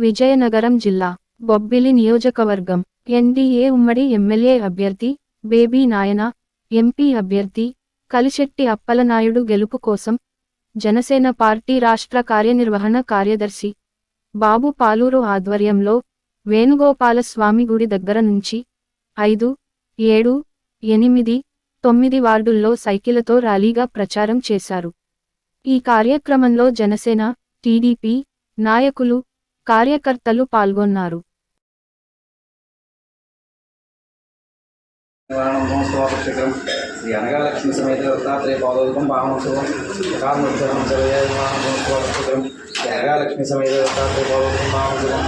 విజయనగరం జిల్లా బొబ్బిలి నియోజకవర్గం. ఎన్డీఏ ఉమ్మడి ఎమ్మెల్యే అభ్యర్థి బేబీ నాయన ఎంపీ అభ్యర్థి కలిశెట్టి అప్పలనాయుడు గెలుపు కోసం జనసేన పార్టీ రాష్ట్ర కార్యనిర్వహణ కార్యదర్శి బాబు పాలూరు ఆధ్వర్యంలో వేణుగోపాలస్వామి గుడి దగ్గర నుంచి ఐదు ఏడు ఎనిమిది తొమ్మిది వార్డుల్లో సైకిళ్ళతో ర్యాలీగా ప్రచారం చేశారు. ఈ కార్యక్రమంలో జనసేన టీడీపీ నాయకులు కార్యకర్తలు పాల్గొన్నారు. శ్రీ అనగాలక్ష్మి సమేత దత్తాత్రేయ పాదోదకం పావనోత్సవం కారణోత్సవం సర్వే నివారణ మహోత్సవాభిషేకం శ్రీ అనగాలక్ష్మి సమేత దత్తాత్రేయ పాదోదకం పావనోత్సవం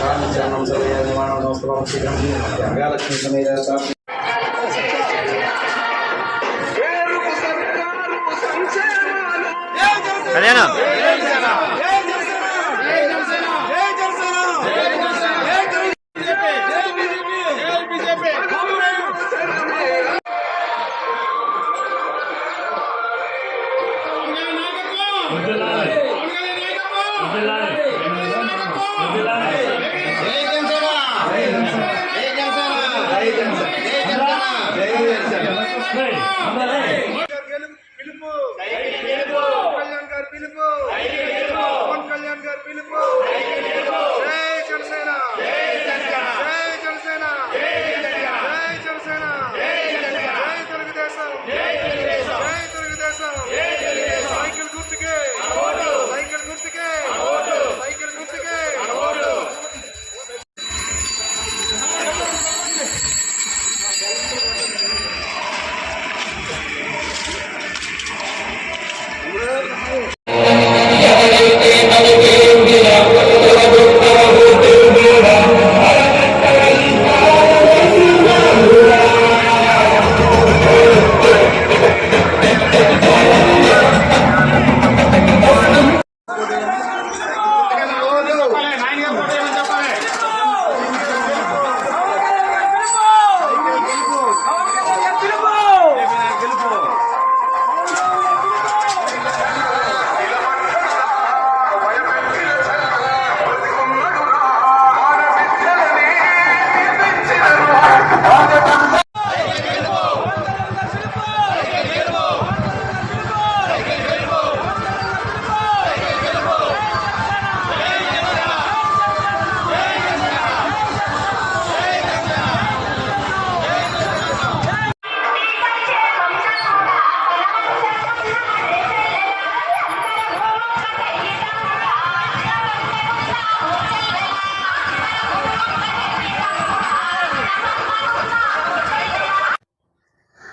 కారణోత్సవం సర్వే నివారణ మహోత్సవాభిషేకం శ్రీ అనగాలక్ష్మి సమేత దత్తాత్రేయ కళ్యాణ. పిలుపు. కళ్యాణ్ గారు పిలుపు. పవన్ కళ్యాణ్ గారు పిలుపు.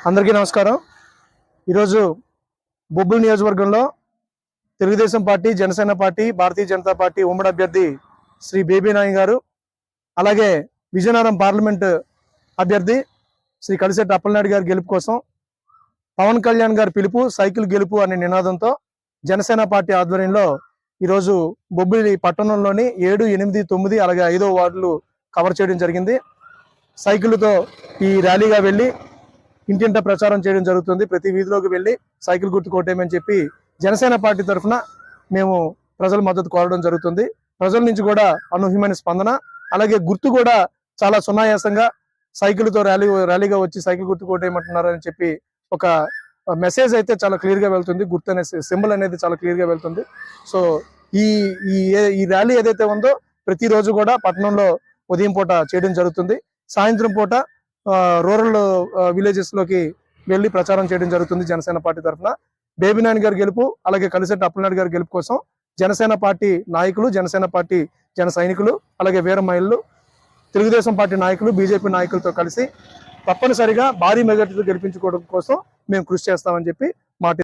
అందరికీ నమస్కారం. ఈరోజు బొబ్బుల్ నియోజకవర్గంలో Telugu Desam party Janasena party Bharatiya Janata party ఉమ్మడి అభ్యర్థి శ్రీ బేబీ నాయక్ గారు అలాగే విజయనగరం పార్లమెంట్ అభ్యర్థి శ్రీ కలిశెట్టి అప్పలనాయుడు గారి గెలుపు కోసం పవన్ కళ్యాణ్ గారి పిలుపు సైకిల్ గెలుపు అనే నినాదంతో జనసేన పార్టీ ఆధ్వర్యంలో ఈరోజు బొబ్బిలి పట్టణంలోని ఏడు ఎనిమిది తొమ్మిది అలాగే ఐదో వార్డులు కవర్ చేయడం జరిగింది. సైకిల్తో ఈ ర్యాలీగా వెళ్ళి ఇంటింట ప్రచారం చేయడం జరుగుతుంది. ప్రతి వీధిలోకి వెళ్ళి సైకిల్ గుర్తు కొట్టేయమని చెప్పి జనసేన పార్టీ తరఫున మేము ప్రజల మద్దతు కోరడం జరుగుతుంది. ప్రజల నుంచి కూడా అనూహ్యమైన స్పందన అలాగే గుర్తు కూడా చాలా సునాయాసంగా సైకిల్తో ర్యాలీ ర్యాలీగా వచ్చి సైకిల్ గుర్తు అని చెప్పి ఒక మెసేజ్ అయితే చాలా క్లియర్గా వెళ్తుంది. గుర్తు అనే సింబల్ అనేది చాలా క్లియర్గా వెళ్తుంది. సో ఈ ఈ ఈ ర్యాలీ ఏదైతే ఉందో ప్రతిరోజు కూడా పట్టణంలో ఉదయం పూట చేయడం జరుగుతుంది. సాయంత్రం పూట రూరల్ విలేజెస్లోకి వెళ్ళి ప్రచారం చేయడం జరుగుతుంది జనసేన పార్టీ తరఫున. బేబీ గారి గెలుపు అలాగే కలిసెట్టి అప్పలనాయుడు గారి గెలుపు కోసం జనసేన పార్టీ నాయకులు జనసేన పార్టీ జన సైనికులు అలాగే వీర మహిళలు తెలుగుదేశం పార్టీ నాయకులు బీజేపీ నాయకులతో కలిసి తప్పనిసరిగా భారీ మెజార్టీతో గెలిపించుకోవడం కోసం మేము కృషి చేస్తామని చెప్పి మాట